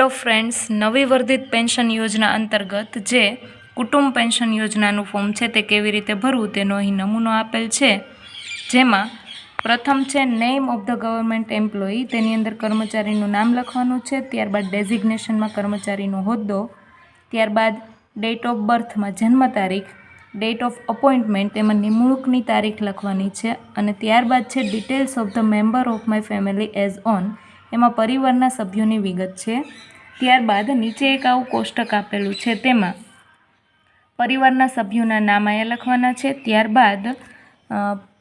Hello friends, નવી વર્ધિત pension યોજના અંતર્ગત જે કુટુંબ પેન્શન યોજનાનું ફોર્મ છે તે કેવી રીતે ભરવું તેનો અહીં નમૂનો આપેલ છે. જેમાં પ્રથમ છે name of the government employee તેની અંદર કર્મચારીનું નામ લખવાનું છે, ત્યારબાદ ડેઝિગ્નેશનમાં કર્મચારીનો હોદ્દો, ત્યારબાદ ડેટ ઓફ બર્થમાં જન્મ તારીખ ડેટ ઓફ અપોઇન્ટમેન્ટ તેમાં નિમણૂકની તારીખ લખવાની છે, અને ત્યારબાદ છે details of the member of my family as on એમાં પરિવારના સભ્યોની વિગત છે. ત્યારબાદ નીચે એક આવું કોષ્ટક આપેલું છે તેમાં પરિવારના સભ્યોના નામ અહીંયા લખવાના છે. ત્યારબાદ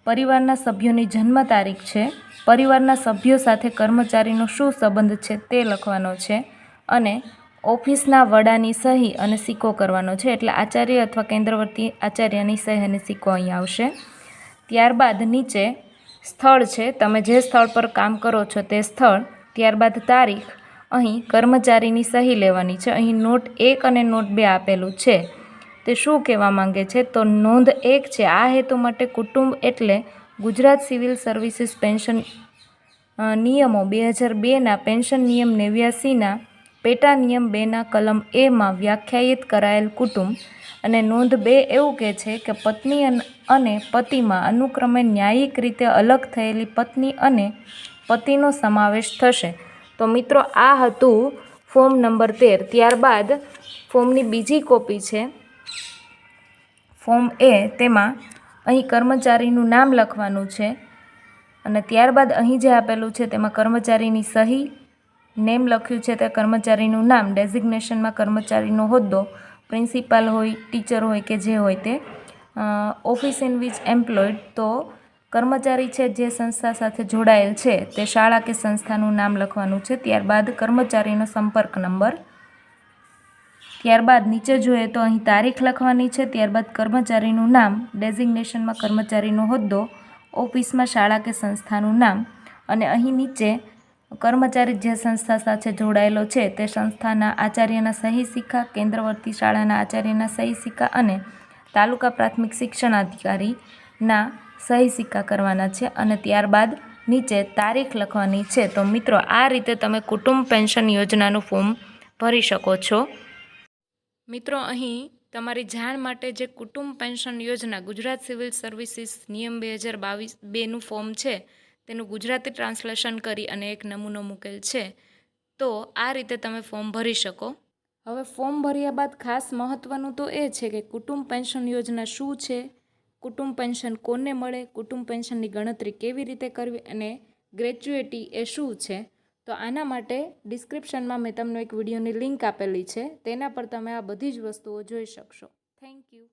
પરિવારના સભ્યોની જન્મ તારીખ છે. પરિવારના સભ્યો સાથે કર્મચારીનો શું સંબંધ છે તે લખવાનો છે અને ઓફિસના વડાની સહી અને સિક્કો કરવાનો છે. એટલે આચાર્ય અથવા કેન્દ્રવર્તી આચાર્યની સહી અને સિક્કો અહીં આવશે. ત્યારબાદ નીચે સ્થળ છે. તમે જે સ્થળ પર કામ કરો છો તે સ્થળ ત્યારબાદ તારીખ. અહીં કર્મચારીની સહી લેવાની છે. અહીં નોટ એક અને નોટ બે આપેલું છે. તે શું કહેવા માંગે છે? તો નોંધ એક છે. આ હેતુ માટે કુટુંબ એટલે ગુજરાત સિવિલ સર્વિસીસ પેન્શન નિયમો બે હજાર બેના પેન્શન નિયમ નેવ્યાસીના પેટા નિયમ બેના કલમ એમાં વ્યાખ્યાયિત કરાયેલ કુટુંબ અને નોંધ બે એવું કહે છે કે પત્ની અને પતિમાં અનુક્રમે ન્યાયિક રીતે અલગ થયેલી પત્ની અને પતિનો સમાવેશ થશે. તો મિત્રો, આ હતું ફોર્મ નંબર તેર. ત્યારબાદ ફોર્મની બીજી કોપી છે. ફોર્મ એ તેમાં અહીં કર્મચારીનું નામ લખવાનું છે. અને ત્યારબાદ અહીં જે આપેલું છે, તેમાં કર્મચારીની સહી નેમ લખ્યું છે, તે કર્મચારીનું નામ, ડેઝિગ્નેશનમાં કર્મચારીનો હોદ્દો, પ્રિન્સિપાલ હોય, ટીચર હોય કે જે હોય તે ઓફિસ ઇન વિચ એમ્પ્લોયડ, તો કર્મચારી છે જે સંસ્થા સાથે જોડાયેલ છે, તે શાળા કે સંસ્થાનું નામ લખવાનું છે. ત્યારબાદ કર્મચારીનો સંપર્ક નંબર. ત્યારબાદ નીચે જોઈએ તો અહીં તારીખ લખવાની છે. ત્યારબાદ કર્મચારીનું નામ, ડેઝિગ્નેશનમાં કર્મચારીનો હોદ્દો, ઓફિસમાં શાળા કે સંસ્થાનું નામ અને અહીં નીચે કર્મચારી જે સંસ્થા સાથે જોડાયેલો છે, તે સંસ્થાના આચાર્યના સહી સિક્કા કેન્દ્રવર્તી શાળાના આચાર્યના સહી સિક્કા અને તાલુકા પ્રાથમિક શિક્ષણાધિકારીના સહી સિક્કા કરવાના છે અને ત્યારબાદ નીચે તારીખ લખવાની છે. તો મિત્રો, આ રીતે તમે કુટુંબ પેન્શન યોજનાનું ફોર્મ ભરી શકો છો. મિત્રો, અહીં તમારી જાણ માટે જે કુટુંબ પેન્શન યોજના ગુજરાત સિવિલ સર્વિસીસ નિયમ બે હજાર બાવીસ બેનું ફોર્મ છે, તેનું ગુજરાતી ટ્રાન્સલેશન કરી અને એક નમૂનો મૂકેલ છે. તો આ રીતે તમે ફોર્મ ભરી શકો. હવે ફોર્મ ભર્યા બાદ ખાસ મહત્ત્વનું તો એ છે કે કુટુંબ પેન્શન યોજના શું છે? કુટુંબ પેન્શન કોને મળે, કુટુંબ પેન્શનની ગણતરી કેવી રીતે કરવી અને ગ્રેચ્યુએટી એ શું છે? તો આના માટે ડિસ્ક્રિપ્શનમાં મેં તમને એક વિડીયોની લિંક આપેલી છે, તેના પર તમે આ બધી જ વસ્તુઓ જોઈ શકશો. Thank you